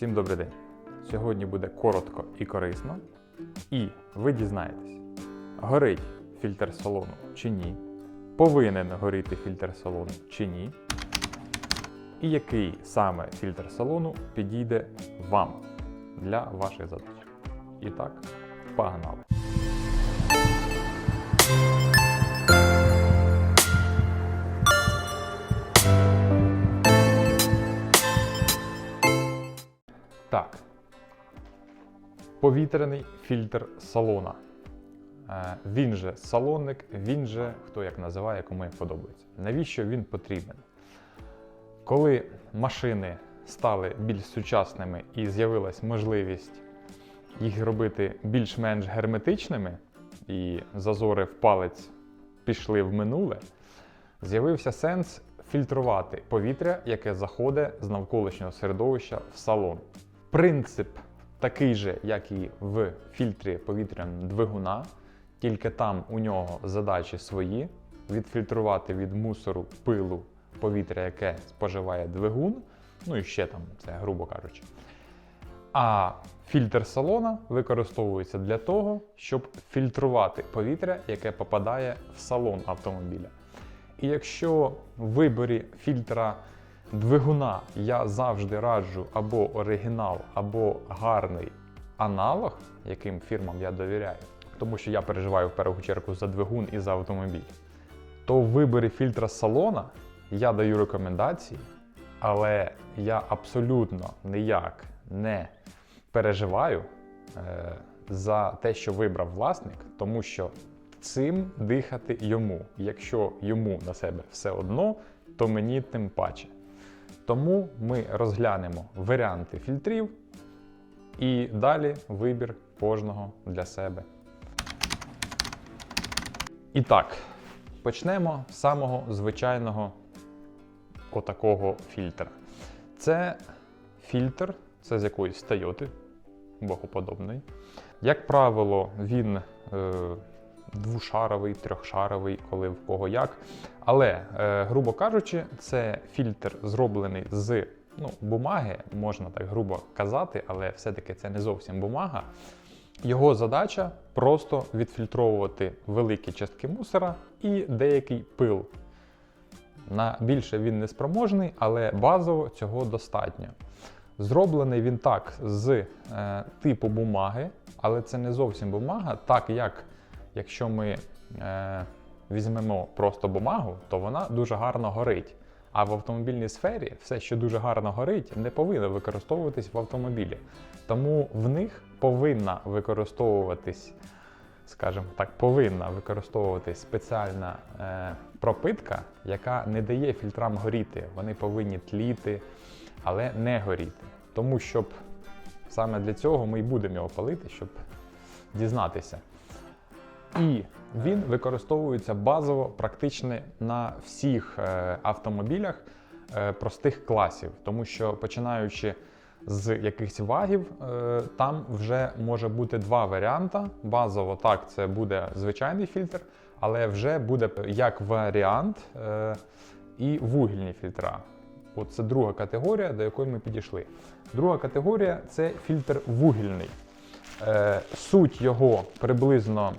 Всім добрий день! Сьогодні буде коротко і корисно, і ви дізнаєтесь, горить фільтр салону чи ні, повинен горіти фільтр салону чи ні, і який саме фільтр салону підійде вам для ваших задач. І так, погнали! Повітряний фільтр салона. Е, Він же салонник, він же хто як називає, кому як подобається. Навіщо він потрібен? Коли машини стали більш сучасними і з'явилась можливість їх робити більш-менш герметичними, і зазори в палець пішли в минуле, з'явився сенс фільтрувати повітря, яке заходить з навколишнього середовища в салон. Принцип такий же, як і в фільтрі повітряного двигуна, тільки там у нього задачі свої: відфільтрувати від мусору пилу повітря, яке споживає двигун, ну і ще там, це грубо кажучи. А фільтр салона використовується для того, щоб фільтрувати повітря, яке попадає в салон автомобіля. І якщо в виборі фільтра двигуна я завжди раджу або оригінал, або гарний аналог, яким фірмам я довіряю, тому що я переживаю в першу чергу за двигун і за автомобіль, то в виборі фільтра салона я даю рекомендації, але я абсолютно ніяк не переживаю е, за те, що вибрав власник, тому що цим дихати йому. Якщо йому на себе все одно, то мені тим паче. Тому ми розглянемо варіанти фільтрів і далі вибір кожного для себе. І так, почнемо з самого звичайного отакого фільтра. Це фільтр, це з якоїсь Toyota, богоподобний. Як правило, він е, двушаровий, трьохшаровий, коли в кого як. Але, е, грубо кажучи, це фільтр зроблений з ну, бумаги, можна так грубо казати, але все-таки це не зовсім бумага. Його задача просто відфільтровувати великі частки мусора і деякий пил. На більше він не спроможний, але базово цього достатньо. Зроблений він так з е, типу бумаги, але це не зовсім бумага, так як якщо ми е, візьмемо просто бумагу, то вона дуже гарно горить. А в автомобільній сфері все, що дуже гарно горить, не повинно використовуватись в автомобілі. Тому в них повинна використовуватись, скажімо так, повинна використовуватись спеціальна е, пропитка, яка не дає фільтрам горіти. Вони повинні тліти, але не горіти. Тому щоб саме для цього ми і будемо його палити, щоб дізнатися. І він використовується базово практично на всіх е, автомобілях е, простих класів, тому що починаючи з якихось вагів, е, там вже може бути два варіанти. Базово так, це буде звичайний фільтр, але вже буде як варіант і вугільні фільтра. От це друга категорія, до якої ми підійшли. Друга категорія це фільтр вугільний. Суть його приблизно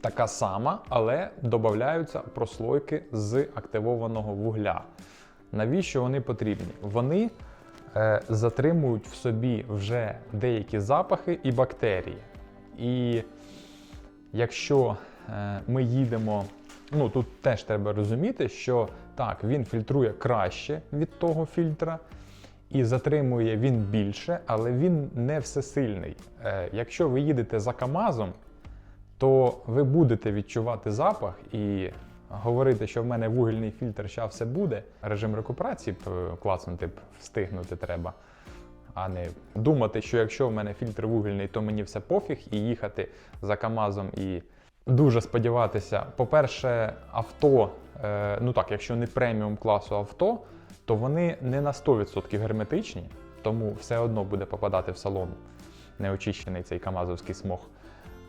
така сама, але додаються прослойки з активованого вугля. Навіщо вони потрібні? Вони е, затримують в собі вже деякі запахи і бактерії. І якщо е, ми їдемо, ну тут теж треба розуміти, що так, він фільтрує краще від того фільтра. І затримує він більше, але він не всесильний. Е, якщо ви їдете за КАМАЗом, то ви будете відчувати запах і говорити, що в мене вугільний фільтр, ще все буде. Режим рекуперації е, встигнути треба. А не думати, що якщо в мене фільтр вугільний, то мені все пофіг, і їхати за КАМАЗом і дуже сподіватися. По-перше, авто, е, ну так, якщо не преміум класу авто, то вони не на 100% герметичні, тому все одно буде попадати в салон неочищений цей камазовський смог.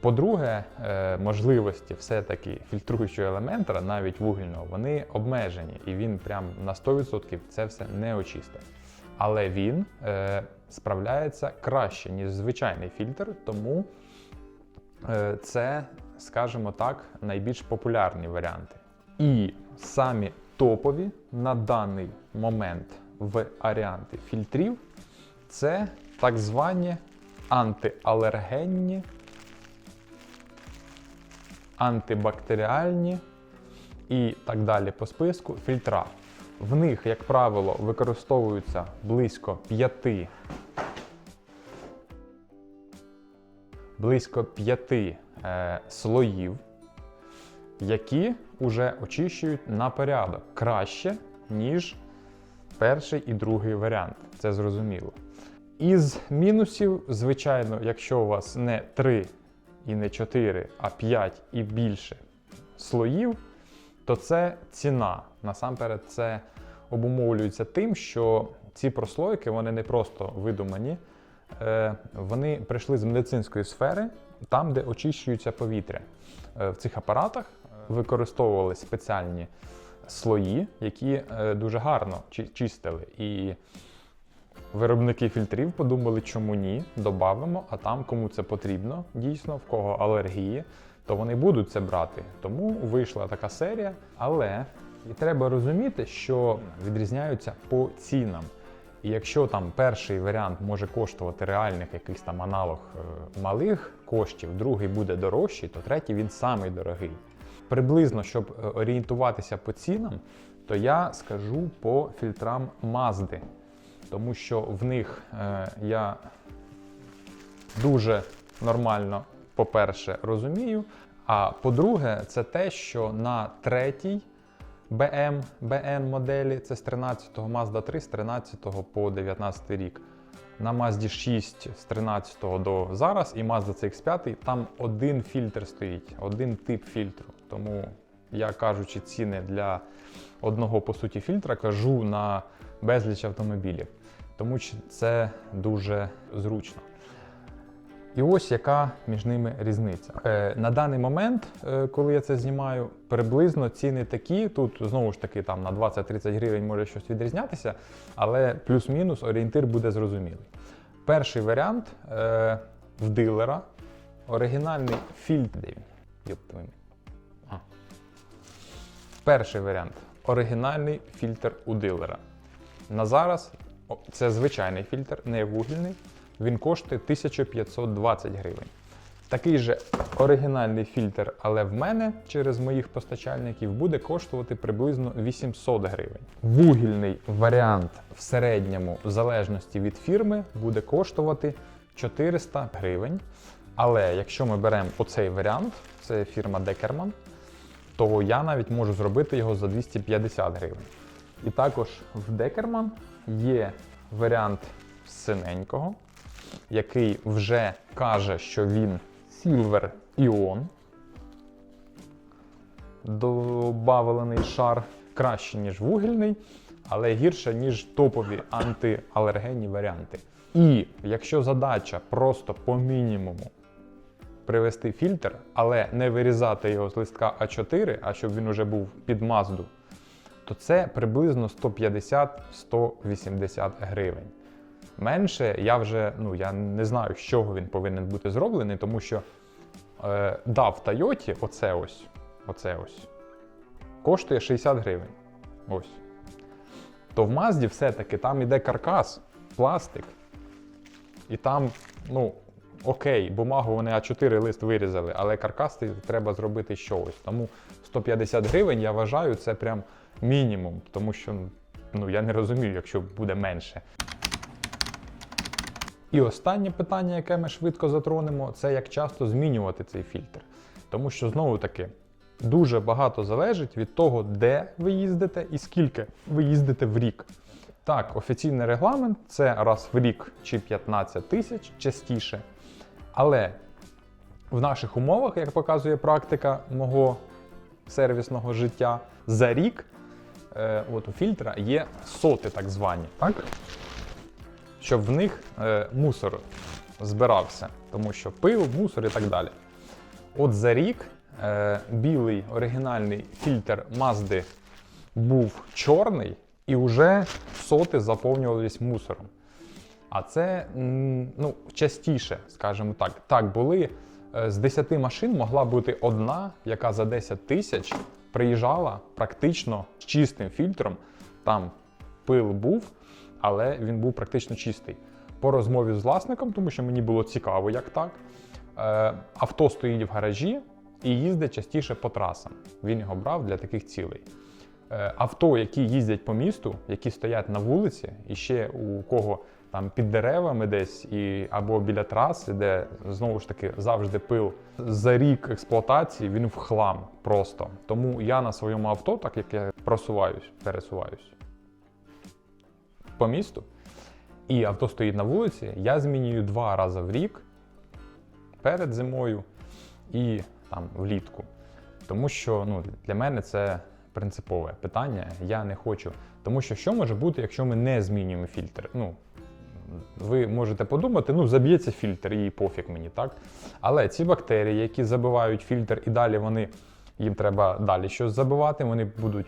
По-друге, е, можливості все-таки фільтруючого елемента, навіть вугільного, вони обмежені, і він прям на 100% це все не очистить. але він е, справляється краще, ніж звичайний фільтр, тому е, це, скажімо так, найбільш популярні варіанти. І самі топові на даний момент варіанти фільтрів це так звані антиалергенні, антибактеріальні і так далі по списку фільтра. В них, як правило, використовуються близько 5 близько 5 е, слоїв, які вже очищують на порядок краще, ніж перший і другий варіант. Це зрозуміло. Із мінусів, звичайно, якщо у вас не 3 і не 4, а 5 і більше слоїв, то це ціна. Насамперед, це обумовлюється тим, що ці прослойки вони не просто видумані, е, вони прийшли з медицинської сфери, там, де очищується повітря. Е, В цих апаратах використовували спеціальні слої, які е, дуже гарно чистили. І виробники фільтрів подумали, чому ні, додамо, а там, кому це потрібно, дійсно, в кого алергії, то вони будуть це брати. Тому вийшла така серія. Але і треба розуміти, що відрізняються по цінам. І якщо там перший варіант може коштувати реальних якийсь там аналог е, малих коштів, другий буде дорожчий, то третій він самий дорогий. Приблизно, щоб е, орієнтуватися по цінам, то я скажу по фільтрам Mazda, тому що в них е, я дуже нормально, по-перше, розумію. А по-друге, це те, що на третій BM, BN моделі, це з 13-го Mazda 3 з 13 по 19 рік. На Mazda 6 з 13 до зараз і Mazda CX5 там один фільтр стоїть, один тип фільтру. Тому я кажучи ціни для одного по суті фільтра, кажу на безліч автомобілів. Тому що це дуже зручно. І ось яка між ними різниця. Е, на даний момент, е, коли я це знімаю, приблизно ціни такі. Тут знову ж таки там на 20-30 гривень може щось відрізнятися, але плюс-мінус орієнтир буде зрозумілий. Перший варіант е, в дилера оригінальний фільтр. Перший варіант оригінальний фільтр у дилера. На зараз це звичайний фільтр, не вугільний. Він коштує 1520 гривень. Такий же оригінальний фільтр, але в мене через моїх постачальників буде коштувати приблизно 800 гривень. Вугільний варіант в середньому, в залежності від фірми, буде коштувати 400 гривень. Але якщо ми беремо оцей варіант, це фірма Deckerman, то я навіть можу зробити його за 250 гривень. І також в Deckerman є варіант синенького, який вже каже, що він Silver Ion. Добавлений шар краще, ніж вугільний, але гірше, ніж топові антиалергенні варіанти. І якщо задача просто по мінімуму привести фільтр, але не вирізати його з листка А4, а щоб він уже був під мазду, то це приблизно 150-180 гривень. Менше я вже ну, я не знаю, з чого він повинен бути зроблений, тому що е, да, в Тойоті оце ось, оце ось коштує 60 гривень. Ось. То в Мазді все-таки там іде каркас, пластик. І там, ну, окей, бумагу вони А4 лист вирізали, але каркас треба зробити щось. Тому 150 гривень, я вважаю, це прям мінімум, тому що ну, я не розумію, якщо буде менше. І останнє питання, яке ми швидко затронемо, це як часто змінювати цей фільтр. Тому що знову таки дуже багато залежить від того, де ви їздите і скільки ви їздите в рік. Так, офіційний регламент це раз в рік чи 15 тисяч частіше. Але в наших умовах, як показує практика мого сервісного життя, за рік е, от у фільтра є соти, так звані. Так? щоб в них е, мусор збирався, тому що пил, мусор і так далі. От за рік е, білий оригінальний фільтр Mazda був чорний, і вже соти заповнювались мусором. А це ну, частіше, скажімо так. Так, були з 10 машин могла бути одна, яка за 10 тисяч приїжджала практично з чистим фільтром. Там пил був, але він був практично чистий. По розмові з власником, тому що мені було цікаво, як так. Е, авто стоїть в гаражі і їздить частіше по трасам. Він його брав для таких цілей. Е, авто, які їздять по місту, які стоять на вулиці, і ще у кого там під деревами десь і або біля траси, де знову ж таки завжди пил за рік експлуатації, він в хлам просто. Тому я на своєму авто, так як я просуваюсь, пересуваюсь по місту, і авто стоїть на вулиці, я змінюю два рази в рік перед зимою і там влітку. Тому що ну, для мене це принципове питання. Я не хочу. Тому що що може бути, якщо ми не змінюємо фільтр? Ну, ви можете подумати, ну заб'ється фільтр і пофіг мені, так? Але ці бактерії, які забивають фільтр, і далі вони їм треба далі щось забивати, вони будуть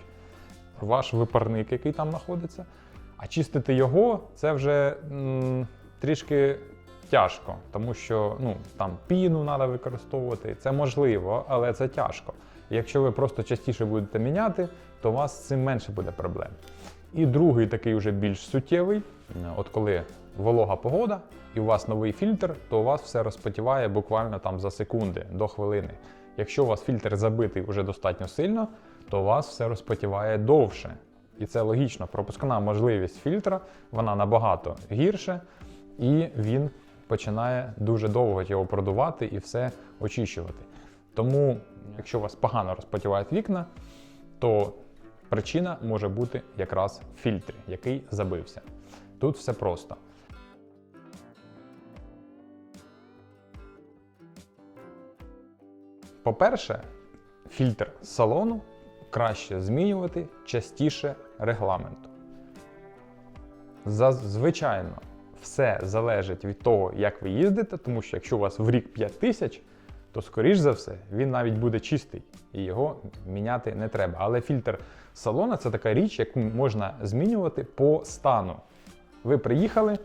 ваш випарник, який там знаходиться. А чистити його це вже м, трішки тяжко, тому що ну, там піну треба використовувати. Це можливо, але це тяжко. Якщо ви просто частіше будете міняти, то у вас з цим менше буде проблем. І другий такий вже більш суттєвий, от коли волога погода і у вас новий фільтр, то у вас все розпотіває буквально там за секунди до хвилини. Якщо у вас фільтр забитий вже достатньо сильно, то у вас все розпотіває довше. І це логічно. Пропускна можливість фільтра вона набагато гірше, і він починає дуже довго його продувати і все очищувати. Тому, якщо у вас погано розпотівають вікна, то причина може бути якраз в фільтрі, який забився. Тут все просто. По-перше, фільтр салону краще змінювати частіше регламенту. Звичайно, все залежить від того, як ви їздите, тому що якщо у вас в рік 5 тисяч, то скоріш за все він навіть буде чистий і його міняти не треба. Але фільтр салона це така річ, яку можна змінювати по стану. Ви приїхали,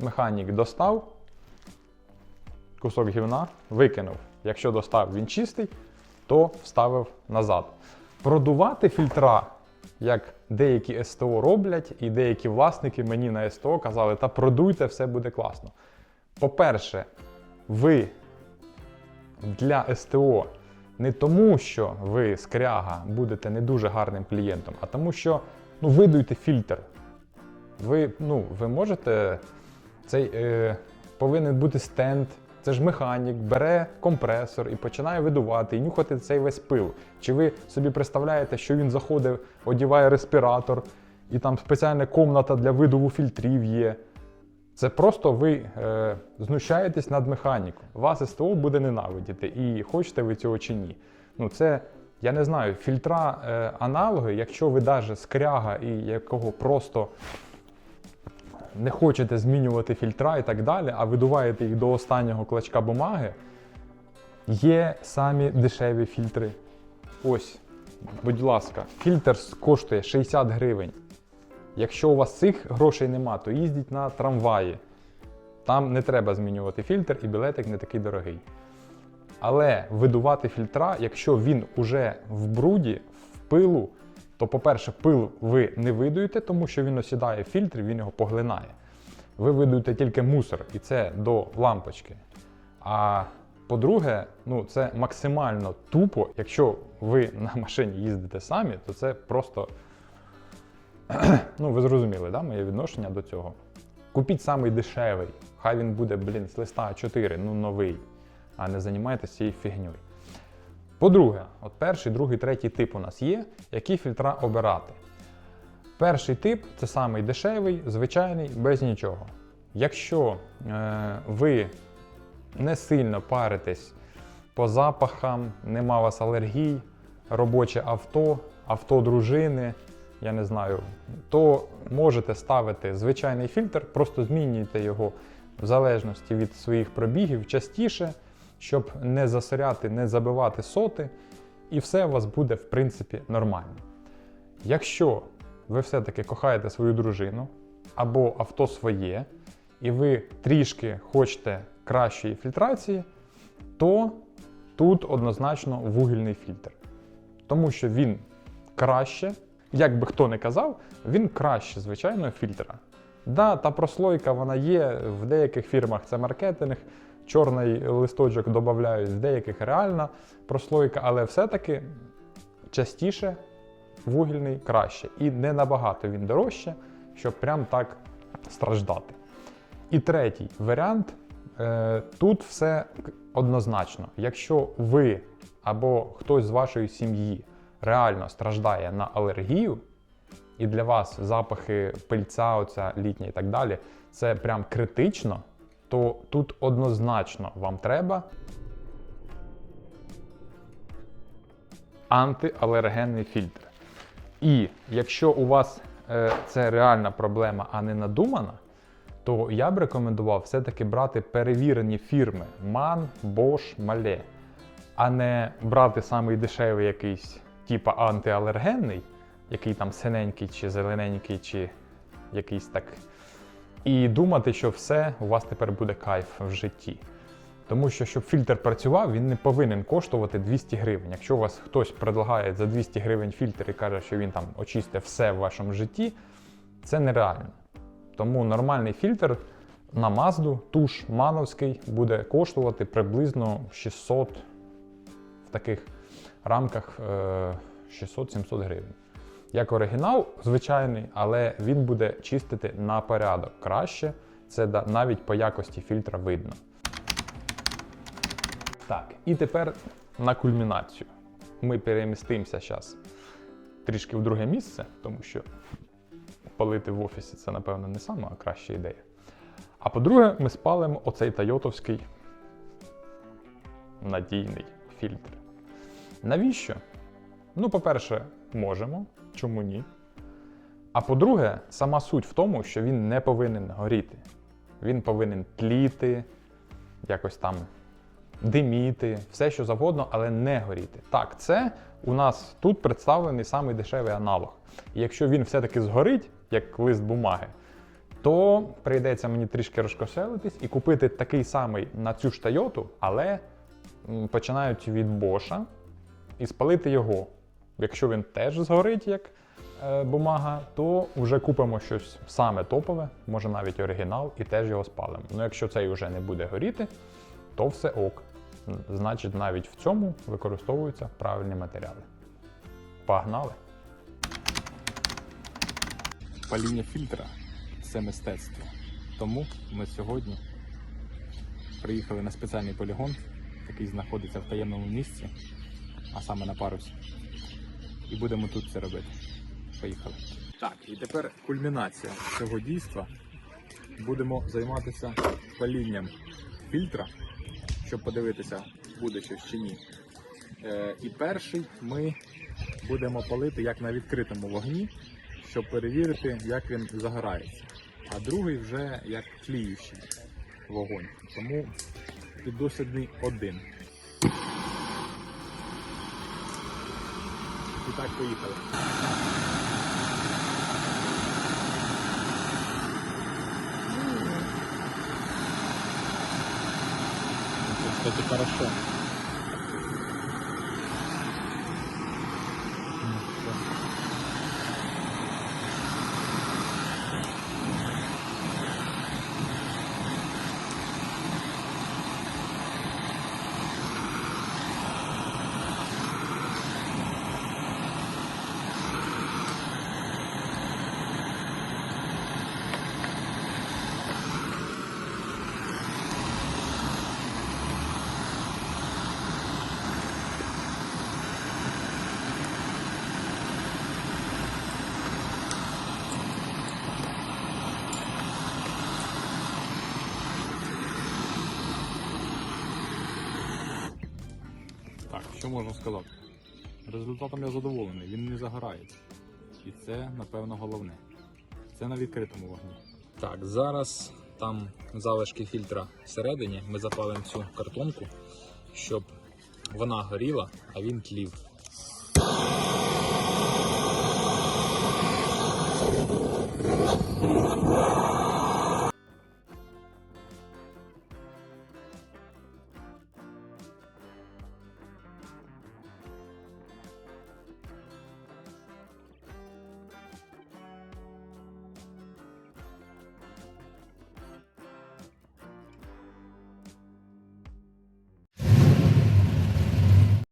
механік достав, кусок гівна викинув. Якщо достав він чистий, то вставив назад. Продувати фільтра, як деякі СТО роблять, і деякі власники мені на СТО казали, та продуйте, все буде класно. По-перше, ви для СТО не тому, що ви скряга будете не дуже гарним клієнтом, а тому, що ну, видуйте фільтр. Ви ну, ви можете, цей е, повинен бути стенд. Це ж механік бере компресор і починає видувати і нюхати цей весь пил. Чи ви собі представляєте, що він заходить, одіває респіратор, і там спеціальна комната для видуву фільтрів є. Це просто ви е, знущаєтесь над механіком. Вас СТО буде ненавидіти, і хочете ви цього чи ні. Ну це, я не знаю, фільтра е, аналоги, якщо ви навіть скряга і якого просто не хочете змінювати фільтра і так далі, а видуваєте їх до останнього клочка бумаги, є самі дешеві фільтри. Ось, будь ласка, фільтр коштує 60 гривень. Якщо у вас цих грошей нема, то їздіть на трамваї. Там не треба змінювати фільтр і білетик не такий дорогий. Але видувати фільтра, якщо він уже в бруді, в пилу, то, по-перше, пил ви не видуєте, тому що він осідає в фільтр, він його поглинає. Ви видуєте тільки мусор, і це до лампочки. А по-друге, ну це максимально тупо. Якщо ви на машині їздите самі, то це просто. ну, ви зрозуміли, да, моє відношення до цього. Купіть самий дешевий, хай він буде, блін, з листа 4, ну новий, а не займайтеся цією фігньою. По-друге, от перший, другий, третій тип у нас є, які фільтра обирати. Перший тип це самий дешевий, звичайний, без нічого. Якщо е, ви не сильно паритесь по запахам, нема у вас алергій, робоче авто, авто дружини, я не знаю, то можете ставити звичайний фільтр, просто змінюйте його в залежності від своїх пробігів частіше, щоб не засоряти, не забивати соти, і все у вас буде в принципі нормально. Якщо ви все-таки кохаєте свою дружину або авто своє, і ви трішки хочете кращої фільтрації, то тут однозначно вугільний фільтр. Тому що він краще, як би хто не казав, він краще звичайного фільтра. Да, та прослойка вона є, в деяких фірмах це маркетинг, чорний листочок додають, в деяких реальна прослойка, але все-таки частіше вугільний краще. І не набагато він дорожче, щоб прям так страждати. І третій варіант е, тут все однозначно. Якщо ви або хтось з вашої сім'ї реально страждає на алергію, і для вас запахи пильця, оця літня і так далі, це прям критично, то тут однозначно вам треба антиалергенний фільтр. І якщо у вас е, це реальна проблема, а не надумана, то я б рекомендував все-таки брати перевірені фірми MAN, Bosch, Malé, а не брати самий дешевий якийсь, типа антиалергенний, який там синенький чи зелененький, чи якийсь так. І думати, що все у вас тепер буде кайф в житті. Тому що, щоб фільтр працював, він не повинен коштувати 200 гривень. Якщо у вас хтось предлагає за 200 гривень фільтр і каже, що він там очистить все в вашому житті, це нереально. Тому нормальний фільтр на Мазду, туш мановський, буде коштувати приблизно 600 в таких рамках е, 600-700 гривень. Як оригінал, звичайний, але він буде чистити на порядок краще. Це навіть по якості фільтра видно. Так, і тепер на кульмінацію. Ми перемістимося зараз трішки в друге місце, тому що палити в офісі це, напевно, не сама краща ідея. А по-друге, ми спалимо оцей тойотовський надійний фільтр. Навіщо? Ну, по-перше, можемо, чому ні? А по-друге, сама суть в тому, що він не повинен горіти. Він повинен тліти, якось там диміти, все що завгодно, але не горіти. Так, це у нас тут представлений самий дешевий аналог. І якщо він все-таки згорить, як лист бумаги, то прийдеться мені трішки розкошелитись і купити такий самий на цю ж Тойоту, але починають від Боша і спалити його. Якщо він теж згорить як е, бумага, то вже купимо щось саме топове, може навіть оригінал, і теж його спалимо. Ну якщо цей вже не буде горіти, то все ок. Значить, навіть в цьому використовуються правильні матеріали. Погнали! Паління фільтра це мистецтво. Тому ми сьогодні приїхали на спеціальний полігон, який знаходиться в таємному місці, а саме на парусі. І будемо тут це робити. Поїхали. Так, і тепер кульмінація цього дійства. Будемо займатися палінням фільтра, щоб подивитися, буде щось чи ні. Е, і перший ми будемо палити як на відкритому вогні, щоб перевірити, як він загорається. А другий вже як тліючий вогонь. Тому піддослідний один. Так поїхали. Кстати, хорошо. Що можна сказати? Результатом я задоволений, він не загорається. І це, напевно, головне. Це на відкритому вогні. Так, зараз там залишки фільтра всередині. Ми запалимо цю картонку, щоб вона горіла, а він тлів.